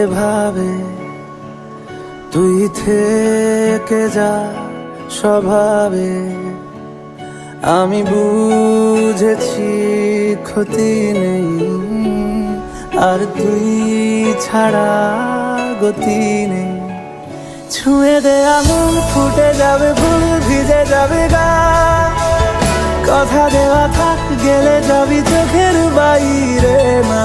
এভাবে তুই থেকে যা স্বভাবে। আমি বুঝেছি ক্ষতি নেই, আর তুই ছাড়া গতি নেই। ছুঁয়ে দে আঙুল ফুটে যাবে ভুল ভিজে যাবে গা। কথা দেওয়া থাক, গেলে যাবি চোখের বাইরে না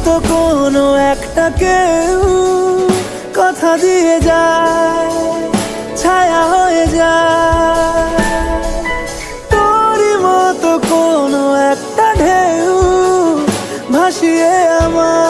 মতো কোনো একটা কেউ কথা দিয়ে যায়, ছায়া হয়ে যায়। তোরই মতো কোনো একটা ঢেউ ভাসিয়ে আমায়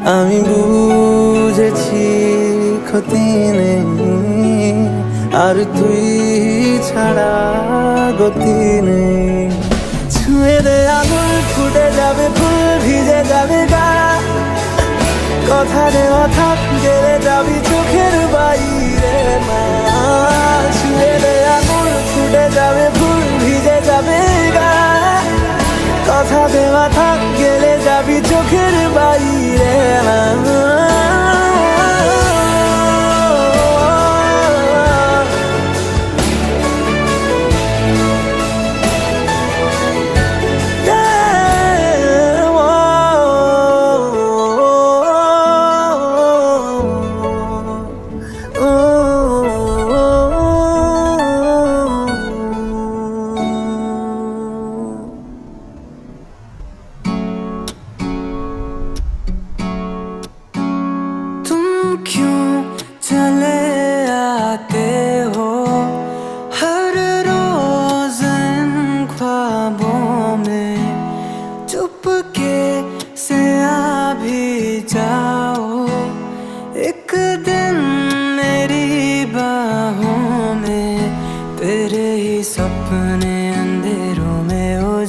আমি বুঝেছি ক্ষতি নেই, আর তুই ছাড়া গতি নেই। ছুঁয়ে দে আঙুল ফুটে যাবে ফুল, ভিজে যাবে গা। কথা দেওয়া থাক গেলে যাবি চোখের বাইরে ছুঁয়ে দে আঙুল ফুটে যাবে ফুল, ভিজে যাবে গা। কথা দেওয়া থাক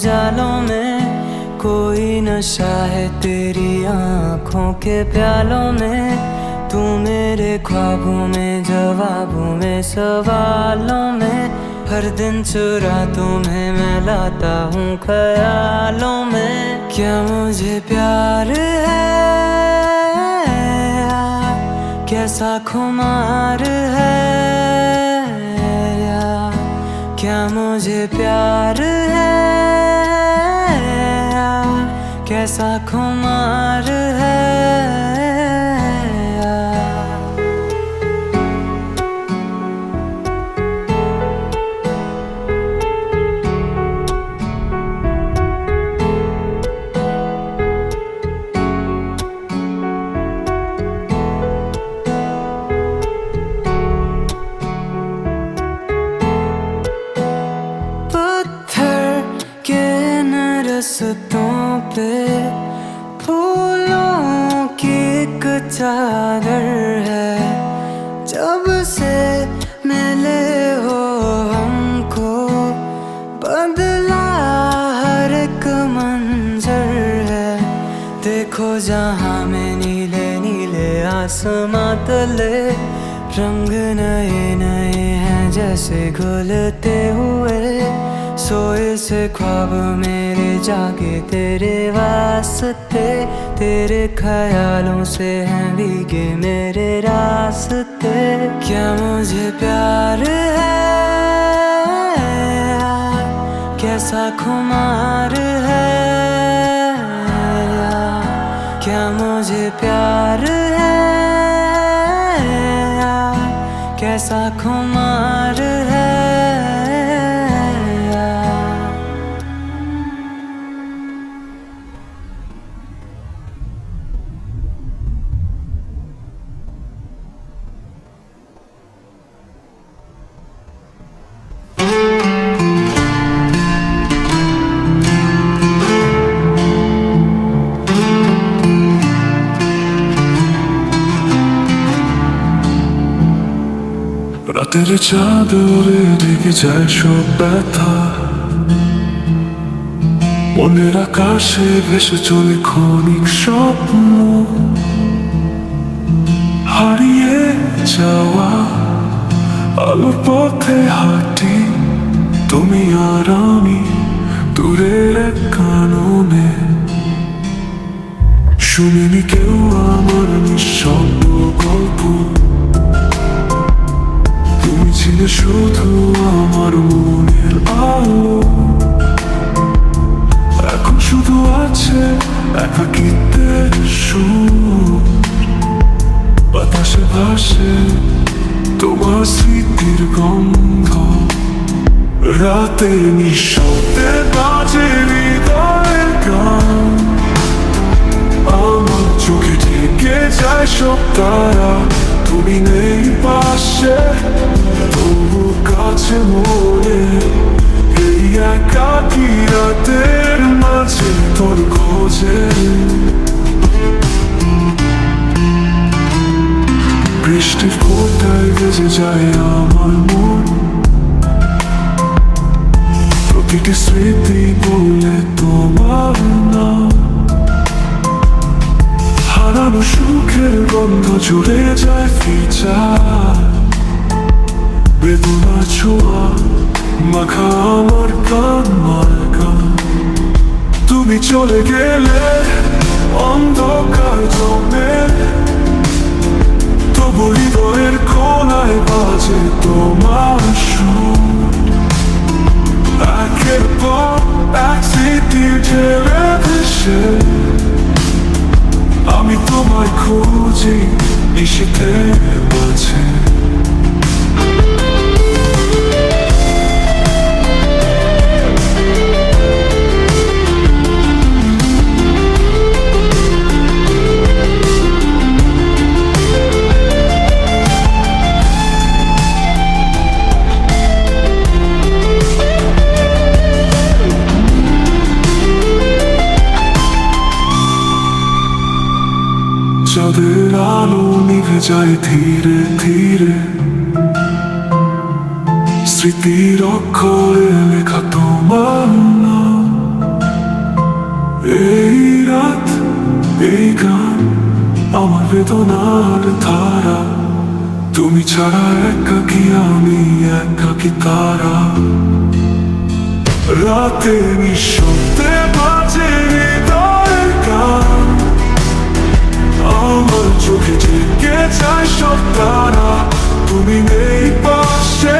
उजालों में कोई नशा है तेरी आँखों के प्यालों में। तू मेरे ख्वाबों में, जवाबों में, सवालों में। हर दिन चुरा तुम्हें मैं लाता हूँ ख्यालों में। क्या मुझे प्यार है? कैसा खुमार है? क्या मुझे प्यार कैसा खुमार रस्तों पे फूलों की एक चादर है। जब से मिले हो हमको, बदला हर एक मंजर है। देखो जहाँ में नीले नीले आसमां तले, रंग नए नए हैं जैसे घुलते हुए। सोए से ख्वाब मेरे जागे, तेरे वास्ते, तेरे ख्यालों से हैं भीगे मेरे रास्ते। क्या मुझे प्यार है? कैसा खुमार है? क्या मुझे प्यार है? कैसा खुमार রাতের চাদরে ঢেকে যায় সব ব্যথা। মনের আকাশে ভেসে চলে ক্ষণিক স্বপ্ন। হারিয়ে যাওয়া আলোর পথে হাঁটি তুমি আর আমি দূরের কাননে। শুনিনি কেউ আমার নিঃশব্দ গল্প। শুধু আমার মনের আলো। এখন শুধু আছে একাকিত্বের সুর। বাতাসে ভাসে তোমার স্মৃতির গন্ধ। রাতে নিঃশব্দে বাজে হৃদয়ের গান। আমার চোখে ঢেকে যায় সব তারা। তুমি নেই পাশে, তবু কাছে মনে এই একাকি রাতের মাঝে তোর খোঁজে। বৃষ্টির ফোটায় ভেসে যায় আমার মন? প্রতিটি স্মৃতি বলে তোমার নাম। হারানো সুখের গন্ধ জুড়ে যায় ফিচার বেদনা ছোঁয়া, মাখা আমার কান মার্কা তুমি চলে গেলে অন্ধকার জমে। তবু হৃদয়ের কোনায় বাজে তোমার খুঁজি নিশীতে চাঁদের আলো নিভে যায় ধীরে ধীরে। স্মৃতির অক্ষরে লেখা তোমার নাম। এই রাত, এই গান, আমার বেদনার ধারা। তুমি ছাড়া একাকি আমি একাকি তারা? রাতে নিঃশব্দে বাজে হৃদয়ের গান। আমার চোখে জেগে যায় সব তারা তুমি নেই পাশে